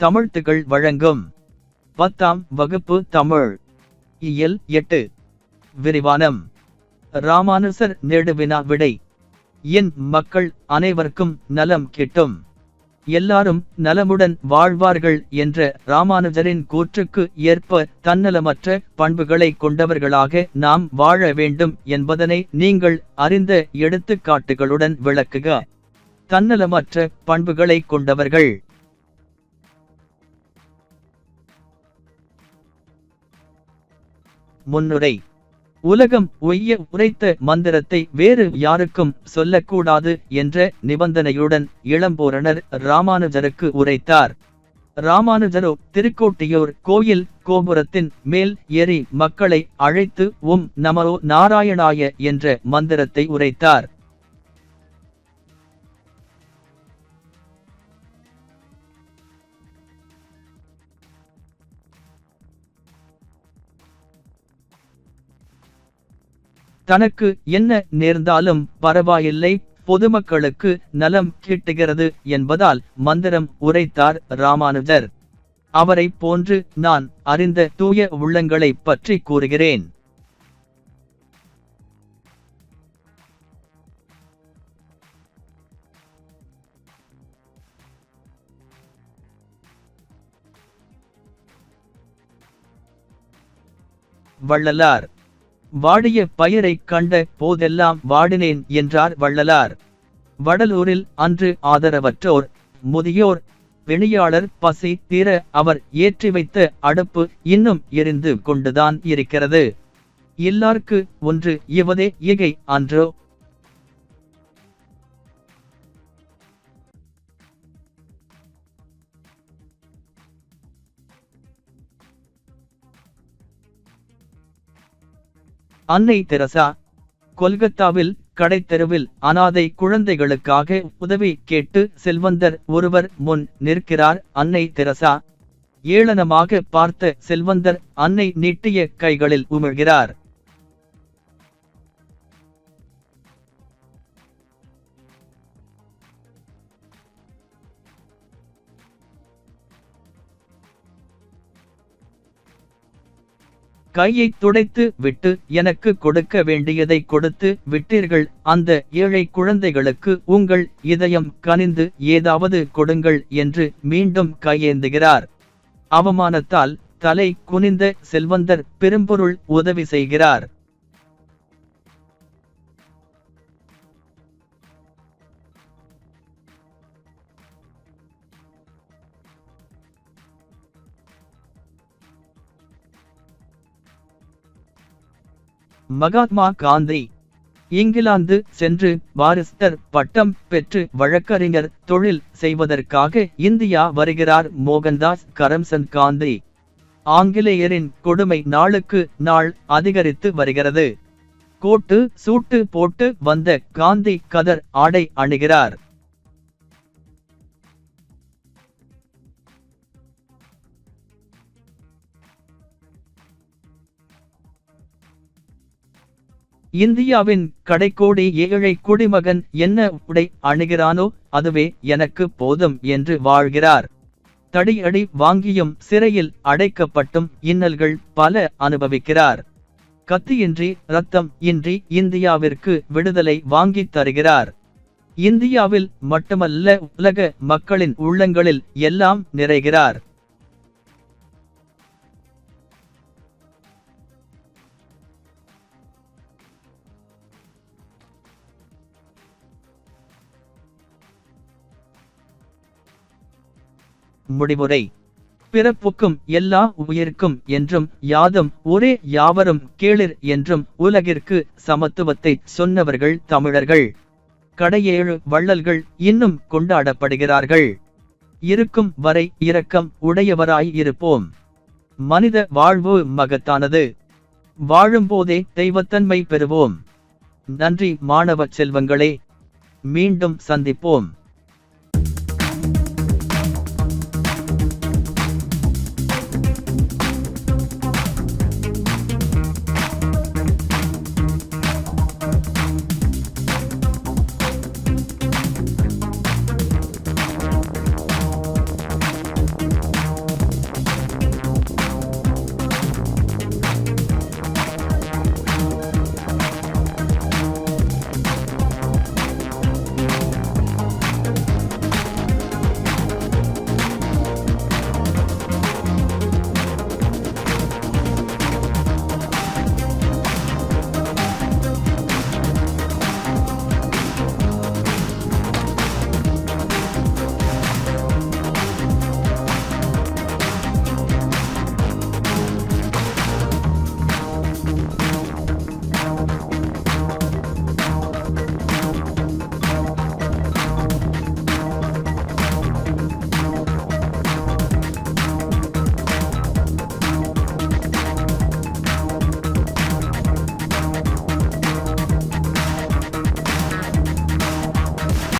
தமிழ்த்துகள் வழங்கும். பத்தாம் வகுப்பு தமிழ். இயல் எட்டு. விரிவானம். ராமானுசர் நெடுவினா விடை. என் மக்கள் அனைவருக்கும் நலம் கிட்டும். எல்லாரும் நலமுடன் வாழ்வார்கள் என்ற ராமானுஜரின் கூற்றுக்கு ஏற்ப தன்னலமற்ற பண்புகளை கொண்டவர்களாக நாம் வாழ வேண்டும் என்பதனை நீங்கள் அறிந்த எடுத்துக்காட்டுகளுடன் விளக்குக. தன்னலமற்ற பண்புகளை கொண்டவர்கள். முன்னுரை. உலகம் ஒய்ய உரைத்த மந்திரத்தை வேறு யாருக்கும் சொல்லக்கூடாது என்ற நிபந்தனையுடன் இளம்பூரணர் ராமானுஜருக்கு உரைத்தார். ராமானுஜரோ திருக்கோட்டியூர் கோயில் கோபுரத்தின் மேல் ஏறி மக்களை அழைத்து உம் நமரோ நாராயணாய என்ற மந்திரத்தை உரைத்தார். தனக்கு என்ன நேர்ந்தாலும் பரவாயில்லை பொதுமக்களுக்கு நலம் கிட்டுகிறது என்பதால் மந்திரம் உரைத்தார் ராமானுஜர். அவரை போன்று நான் அறிந்த தூய உள்ளங்களை பற்றி கூறுகிறேன். வள்ளலார். வாடிய பயிரைக் கண்ட போதெல்லாம் வாடினேன் என்றார் வள்ளலார். வடலூரில் அன்று ஆதரவற்றோர் முதியோர் வெளியாளர் பசி தீர அவர் ஏற்றி வைத்த அடுப்பு இன்னும் எரிந்து கொண்டுதான் இருக்கிறது. எல்லார்க்கு ஒன்று இவதே இகை அன்றோ? அன்னை தெரசா கொல்கத்தாவில் கடைத்தெருவில் அனாதை குழந்தைகளுக்காக உதவி கேட்டு செல்வந்தர் ஒருவர் முன் நிற்கிறார் அன்னை தெரசா. ஏளனமாக பார்த்த செல்வந்தர் அன்னை நீட்டிய கைகளில் உமிழ்கிறார். கையை துடைத்து விட்டு எனக்கு கொடுக்க வேண்டியதை கொடுத்து விட்டீர்கள். அந்த ஏழை குழந்தைகளுக்கு உங்கள் இதயம் கனிந்து ஏதாவது கொடுங்கள் என்று மீண்டும் கையேந்துகிறார். அவமானத்தால் தலை குனிந்த செல்வந்தர் பெரும்பொருள் உதவி செய்கிறார். மகாத்மா காந்தி. இங்கிலாந்து சென்று பாரிஸ்டர் பட்டம் பெற்று வழக்கறிஞர் தொழில் செய்வதற்காக இந்தியா வருகிறார் மோகன்தாஸ் கரம்சந்த் காந்தி. ஆங்கிலேயரின் கொடுமை நாளுக்கு நாள் அதிகரித்து வருகிறது. கோட்டு சூட்டு போட்டு வந்த காந்தி கதர் ஆடை அணுகிறார். இந்தியாவின் கடைக்கோடி ஏழை குடிமகன் என்ன உடை அணுகிறானோ அதுவே எனக்கு போதும் என்று வாழ்கிறார். தடியடி வாங்கியும் சிறையில் அடைக்கப்பட்டும் இன்னல்கள் பல அனுபவிக்கிறார். கத்தியின்றி ரத்தம் இன்றி இந்தியாவிற்கு விடுதலை வாங்கித் தருகிறார். இந்தியாவில் மட்டுமல்ல உலக மக்களின் உள்ளங்களில் எல்லாம் நிறைகிறார். முடிவுரை. பிறப்புக்கும் எல்லா உயிர்க்கும் என்றும் யாதும் ஒரே யாவரும் கேளிர் என்றும் உலகிற்கு சமத்துவத்தை சொன்னவர்கள் தமிழர்கள். கடையேழு வள்ளல்கள் இன்னும் கொண்டாடப்படுகிறார்கள். இருக்கும் வரை இரக்கம் உடையவராய் இருப்போம். மனித வாழ்வு மகத்தானது. வாழும்போதே தெய்வத்தன்மை பெறுவோம். நன்றி மாணவ செல்வங்களே. மீண்டும் சந்திப்போம்.